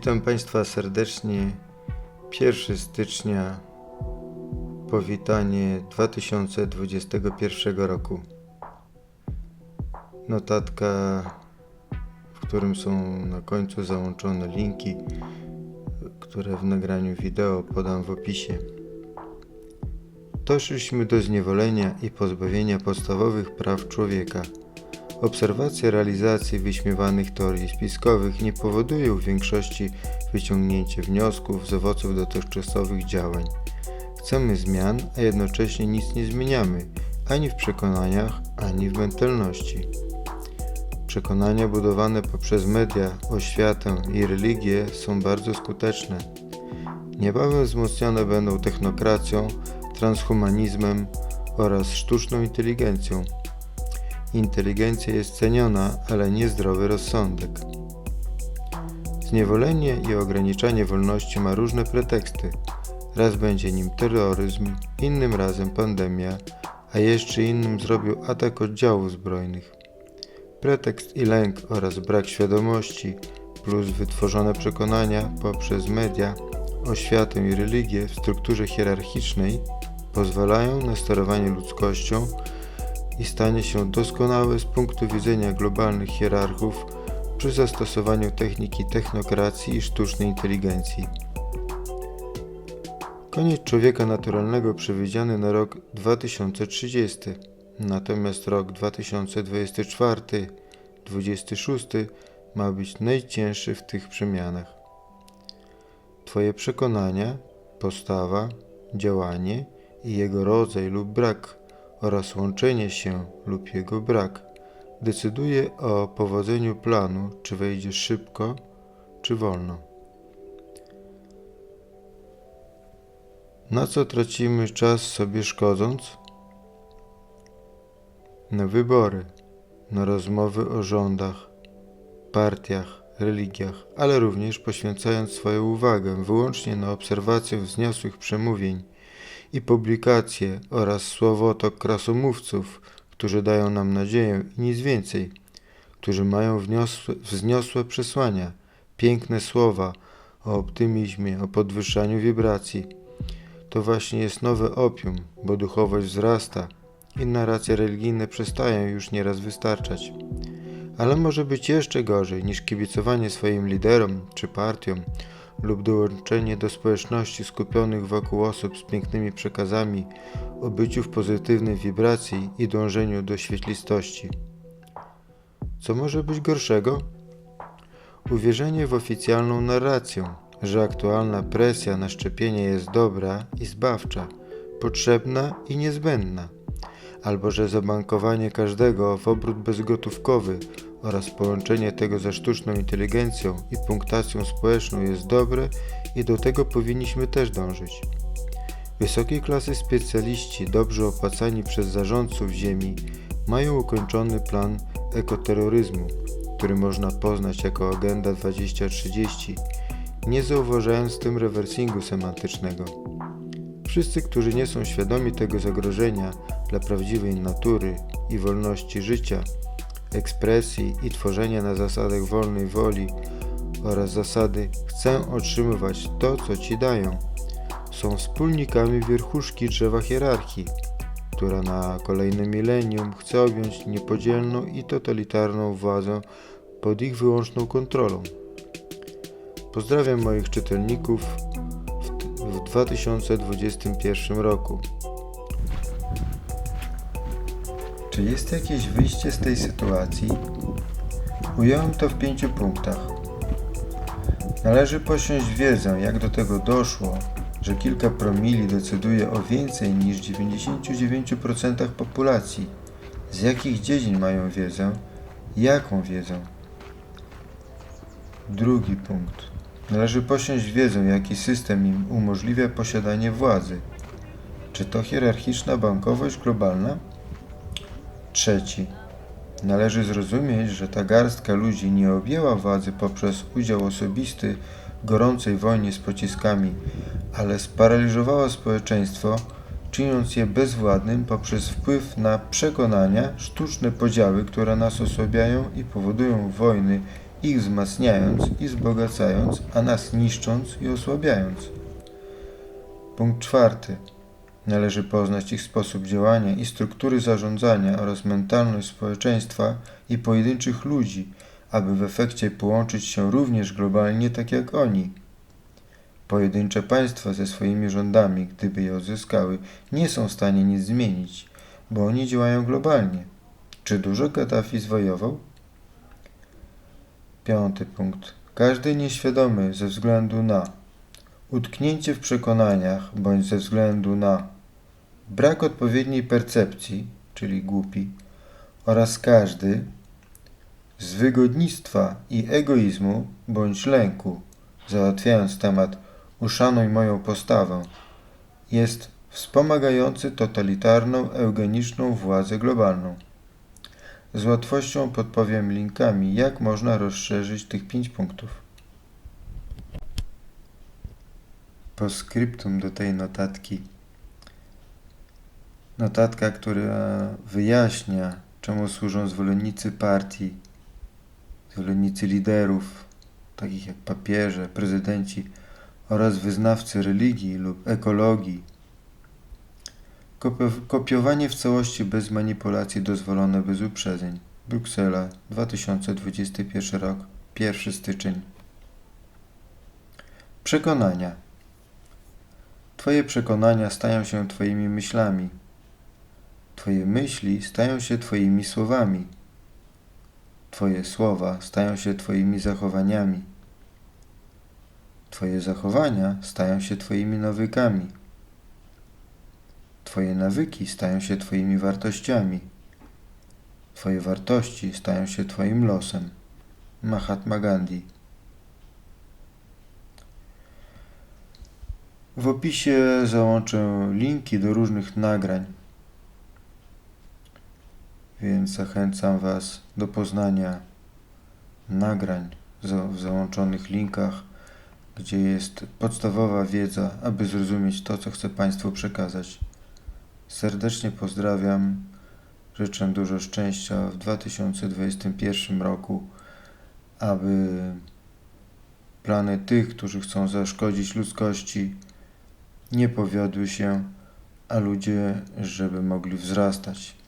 Witam Państwa serdecznie. 1 stycznia, powitanie 2021 roku. Notatka, w którym są na końcu załączone linki, które w nagraniu wideo podam w opisie. Doszliśmy do zniewolenia i pozbawienia podstawowych praw człowieka. Obserwacja realizacji wyśmiewanych teorii spiskowych nie powoduje u większości wyciągnięcia wniosków z owoców dotychczasowych działań. Chcemy zmian, a jednocześnie nic nie zmieniamy, ani w przekonaniach, ani w mentalności. Przekonania budowane poprzez media, oświatę i religię są bardzo skuteczne. Niebawem wzmocnione będą technokracją, transhumanizmem oraz sztuczną inteligencją. Inteligencja jest ceniona, ale nie zdrowy rozsądek. Zniewolenie i ograniczanie wolności ma różne preteksty. Raz będzie nim terroryzm, innym razem pandemia, a jeszcze innym zrobił atak oddziałów zbrojnych. Pretekst i lęk oraz brak świadomości, plus wytworzone przekonania poprzez media, oświatę i religię w strukturze hierarchicznej pozwalają na sterowanie ludzkością i stanie się doskonałe z punktu widzenia globalnych hierarchów przy zastosowaniu techniki technokracji i sztucznej inteligencji. Koniec człowieka naturalnego przewidziany na rok 2030, natomiast rok 2024-2026 ma być najcięższy w tych przemianach. Twoje przekonania, postawa, działanie i jego rodzaj lub brak oraz łączenie się lub jego brak decyduje o powodzeniu planu, czy wejdzie szybko, czy wolno. Na co tracimy czas sobie szkodząc? Na wybory, na rozmowy o rządach, partiach, religiach, ale również poświęcając swoją uwagę wyłącznie na obserwację wzniosłych przemówień i publikacje oraz słowotok krasomówców, którzy dają nam nadzieję i nic więcej, którzy mają wniosłe, wzniosłe przesłania, piękne słowa o optymizmie, o podwyższaniu wibracji. To właśnie jest nowe opium, bo duchowość wzrasta i narracje religijne przestają już nieraz wystarczać. Ale może być jeszcze gorzej niż kibicowanie swoim liderom czy partiom, lub dołączenie do społeczności skupionych wokół osób z pięknymi przekazami o byciu w pozytywnej wibracji i dążeniu do świetlistości. Co może być gorszego? Uwierzenie w oficjalną narrację, że aktualna presja na szczepienie jest dobra i zbawcza, potrzebna i niezbędna, albo że zabankowanie każdego w obrót bezgotówkowy oraz połączenie tego ze sztuczną inteligencją i punktacją społeczną jest dobre i do tego powinniśmy też dążyć. Wysokiej klasy specjaliści, dobrze opłacani przez zarządców Ziemi, mają ukończony plan ekoterroryzmu, który można poznać jako Agenda 2030, nie zauważając w tym rewersingu semantycznego. Wszyscy, którzy nie są świadomi tego zagrożenia dla prawdziwej natury i wolności życia, ekspresji i tworzenia na zasadach wolnej woli oraz zasady chcę otrzymywać to, co ci dają, są wspólnikami wierchuszki drzewa hierarchii, która na kolejne milenium chce objąć niepodzielną i totalitarną władzę pod ich wyłączną kontrolą. Pozdrawiam moich czytelników w, w 2021 roku. Czy jest jakieś wyjście z tej sytuacji? Ująłem to w pięciu punktach. Należy posiąść wiedzę, jak do tego doszło, że kilka promili decyduje o więcej niż 99% populacji. Z jakich dziedzin mają wiedzę? Jaką wiedzę? Drugi punkt. Należy posiąść wiedzę, jaki system im umożliwia posiadanie władzy. Czy to hierarchiczna bankowość globalna? Trzeci. Należy zrozumieć, że ta garstka ludzi nie objęła władzy poprzez udział osobisty w gorącej wojnie z pociskami, ale sparaliżowała społeczeństwo, czyniąc je bezwładnym poprzez wpływ na przekonania, sztuczne podziały, które nas osłabiają i powodują wojny ich wzmacniając i wzbogacając, a nas niszcząc i osłabiając. Punkt czwarty. Należy poznać ich sposób działania i struktury zarządzania oraz mentalność społeczeństwa i pojedynczych ludzi, aby w efekcie połączyć się również globalnie tak jak oni. Pojedyncze państwa ze swoimi rządami, gdyby je odzyskały, nie są w stanie nic zmienić, bo oni działają globalnie. Czy dużo Gaddafi zwojował? Piąty punkt. Każdy nieświadomy ze względu na utknięcie w przekonaniach bądź ze względu na brak odpowiedniej percepcji, czyli głupi, oraz każdy z wygodnictwa i egoizmu bądź lęku, załatwiając temat uszanuj moją postawę, jest wspomagający totalitarną, eugeniczną władzę globalną. Z łatwością podpowiem linkami, jak można rozszerzyć tych pięć punktów. Postscriptum do tej notatki. Notatka, która wyjaśnia, czemu służą zwolennicy partii, zwolennicy liderów, takich jak papieże, prezydenci oraz wyznawcy religii lub ekologii. Kopio- Kopiowanie w całości bez manipulacji dozwolone bez uprzedzeń. Bruksela, 2021 rok, 1 styczeń. Przekonania. Twoje przekonania stają się Twoimi myślami. Twoje myśli stają się Twoimi słowami. Twoje słowa stają się Twoimi zachowaniami. Twoje zachowania stają się Twoimi nawykami. Twoje nawyki stają się Twoimi wartościami. Twoje wartości stają się Twoim losem. Mahatma Gandhi. W opisie załączę linki do różnych nagrań, więc zachęcam Was do poznania nagrań w załączonych linkach, gdzie jest podstawowa wiedza, aby zrozumieć to, co chcę Państwu przekazać. Serdecznie pozdrawiam. Życzę dużo szczęścia w 2021 roku, aby plany tych, którzy chcą zaszkodzić ludzkości, nie powiodły się, a ludzie, żeby mogli wzrastać.